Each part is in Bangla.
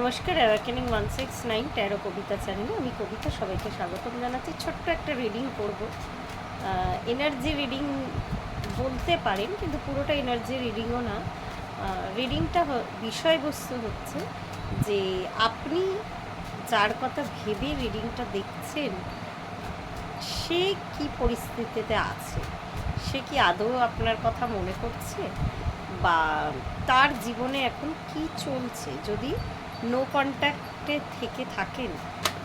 নমস্কার অ্যাওয়াকেনিং ওয়ান সিক্স নাইন তেরো কবিতা চ্যানেলে আমি কবিতা সবাইকে স্বাগতম জানাচ্ছি। ছোট্ট একটা রিডিং করব। এনার্জি রিডিং বলতে পারেন, কিন্তু পুরোটা এনার্জি রিডিংও না। রিডিংটা বিষয়বস্তু হচ্ছে যে আপনি যার কথা ভেবে রিডিংটা দেখছেন, সে কি পরিস্থিতিতে আছে? সে কি আদৌ আপনার কথা মনে করছে? বা তার জীবনে এখন কি চলছে? যদি নো কন্ট্যাক্টে থেকে থাকেন,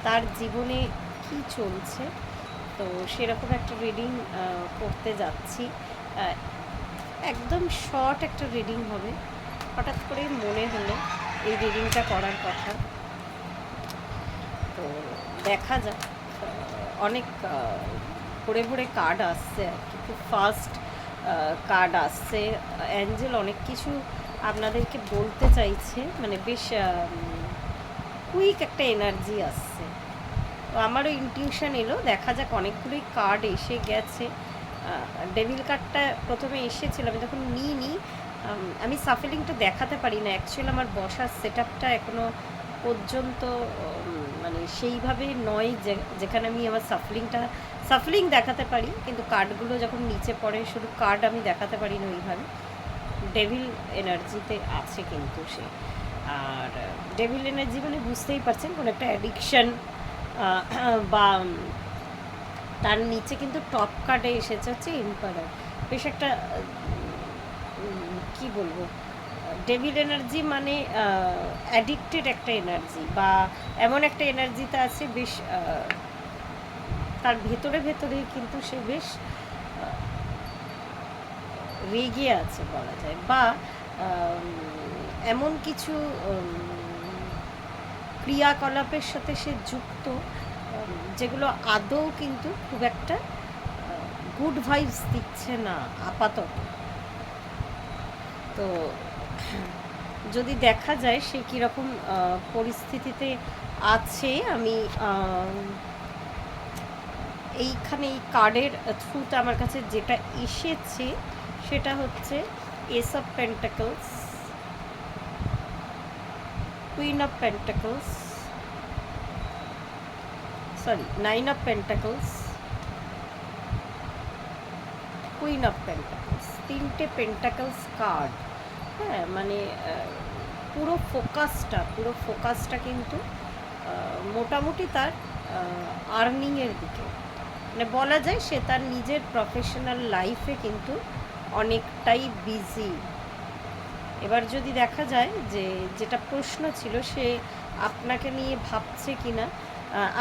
তার জীবনে কি চলছে? তো সেরকম একটা রিডিং করতে যাচ্ছি। একদম শর্ট একটা রিডিং হবে। হঠাৎ করে মনে হলো এই রিডিংটা করার কথা। তো দেখা যাক, অনেক ভরে ভরে কার্ড আসছে আর কি। খুব ফাস্ট কার্ড আসছে। অ্যাঞ্জেল অনেক কিছু আপনাদেরকে বলতে চাইছে। মানে বেশ কুইক একটা এনার্জি আসছে। তো আমারও ইনটিউশন এলো, দেখা যাক অনেকগুলোই কার্ড এসে গেছে। ডেভিল কার্ডটা প্রথমে এসেছিল, আমি তখন নিই আমি সাফেলিংটা দেখাতে পারি না। অ্যাকচুয়ালি আমার বসার সেট আপটা এখনও পর্যন্ত মানে সেইভাবে নয় যেখানে আমি আমার সাফলিংটা সাফলিং দেখাতে পারি, কিন্তু কার্ডগুলো যখন নিচে পড়ে, শুধু কার্ড আমি দেখাতে পারি না ওইভাবে। ডেভিল এনার্জিতে আছে কিন্তু সে। আর ডেভিল এনার্জি মানে বুঝতেই পারছেন কোনো একটা অ্যাডিকশন বা তার নিচে কিন্তু টপ কার্ডে এসেছে হচ্ছে এম্পায়ার বেশ একটা কি বলব? ডেভিল এনার্জি মানে অ্যাডিক্টেড একটা এনার্জি বা এমন একটা এনার্জিতে আছে বেশ তার ভেতরে ভেতরে কিন্তু সে বেশ রেগে আছে বলা যায়। বা এমন কিছু ক্রিয়াকলাপের সাথে সে যুক্ত যেগুলো আদৌ কিন্তু খুব একটা গুড ভাইবস দিচ্ছে না, আপাতত। তো, যদি দেখা যায় সে কীরকম পরিস্থিতিতে আছে, আমি এইখানে এই কার্ডের থ্রুতে আমার কাছে যেটা এসেছে, সেটা হচ্ছে ace of pentacles queen of pentacles sorry nine of pentacles queen of pentacles তিনটে পেন্টাকলস কার্ড হ্যাঁ মানে পুরো ফোকাসটা পুরো ফোকাসটা কিন্তু মোটামুটি তার আর্নিংয়ের দিকে। মানে বলা যায় সে তার নিজের প্রফেশনাল লাইফে কিন্তু অনেকটাই বিজি এবার যদি দেখা যায় যে যেটা প্রশ্ন ছিল সে আপনাকে নিয়ে ভাবছে কি না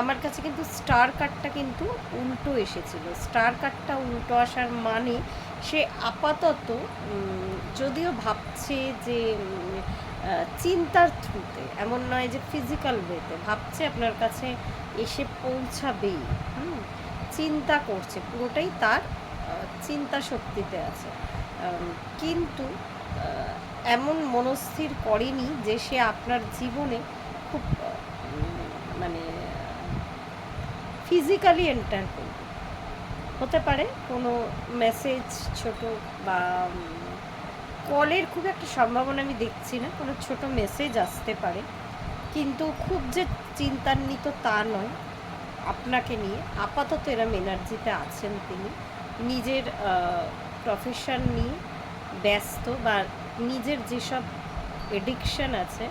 আমার কাছে কিন্তু স্টার কার্ডটা কিন্তু উল্টো এসেছিল। স্টার কার্ডটা উল্টো আসার মানে সে আপাতত যদিও ভাবছে যে চিন্তার থ্রুতে, এমন নয় যে ফিজিক্যাল ওয়েতে ভাবছে আপনার কাছে এসে পৌঁছাবেই, হুম, চিন্তা করছে, পুরোটাই তার চিন্তা শক্তিতে আছে। কিন্তু এমন মনস্থির করেনি যে সে আপনার জীবনে খুব মানে ফিজিক্যালি এন্টার করবে। হতে পারে কোনো মেসেজ ছোট বা কলের খুব একটা সম্ভাবনা আমি দেখছি না, কোনো ছোট মেসেজ আসতে পারে। কিন্তু খুব যে চিন্তান্বিত তা নয়। আপনাকে নিয়ে আপাতত এরম এনার্জিতে আছেন তিনি। নিজের প্রফেশন নিয়ে ব্যস্ত বা নিজের যেসব এডিকশন আছে,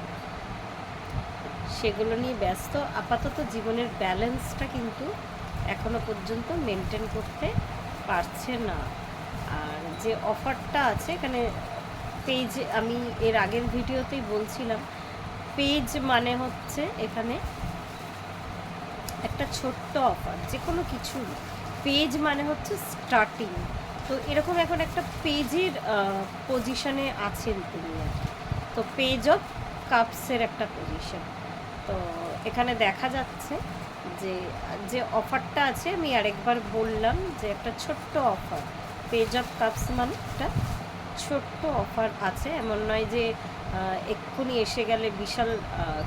সেগুলো নিয়ে ব্যস্ত, আপাতত জীবনের ব্যালেন্সটা কিন্তু এখনও পর্যন্ত মেনটেন করতে পারছে না। আর যে অফারটা আছে, এখানে পেজ আমি এর আগের ভিডিওতেই বলছিলাম পেজ মানে হচ্ছে এখানে একটা ছোট্ট অফার যে কোনো কিছু। পেজ মানে হচ্ছে স্টার্টিং তো এরকম এখন একটা পেজের পজিশনে আছেন তিনি তো পেজ অফ কাপসের একটা পজিশন তো এখানে দেখা যাচ্ছে যে যে অফারটা আছে, আমি আরেকবার বললাম যে একটা ছোট্ট অফার পেজ অফ কাপস মানে একটা ছোট্ট অফার আছে। এমন নয় যে এক্ষুনি এসে গেলে বিশাল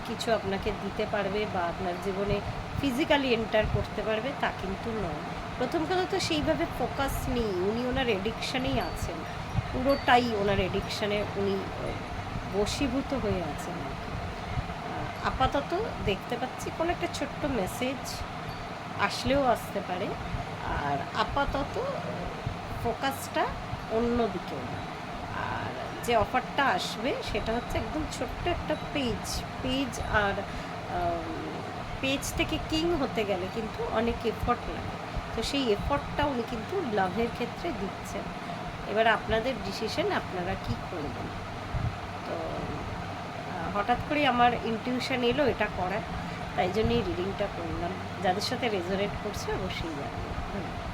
কিছু আপনাকে দিতে পারবে বা আপনার জীবনে ফিজিক্যালি এন্টার করতে পারবে, তা কিন্তু নয়। প্রথম কথা তো সেইভাবে ফোকাস নেই, উনি ওনার এডিকশানেই আছেন। পুরোটাই ওনার এডিকশানে উনি বশীভূত হয়ে আছেন আপাতত দেখতে পাচ্ছি কোনো একটা ছোট্ট মেসেজ আসলেও আসতে পারে, আর আপাতত ফোকাসটা অন্য দিকেও না। যে অফারটা আসবে, সেটা হচ্ছে একদম ছোট্ট একটা পেজ পেজ আর পেজ থেকে কিং হতে গেলে কিন্তু অনেক এফর্ট লাগে। তো সেই এফর্টটা উনি কিন্তু লাভের ক্ষেত্রে দিচ্ছেন। এবার আপনাদের ডিসিশন আপনারা কি করবেন? তো হঠাৎ করে আমার ইনটিউশন এলো এটা করার, তাই জন্যই রিডিংটা করলাম। যাদের সাথে রেজোনেট করছে অবশ্যই জানবেন। ধন্যবাদ।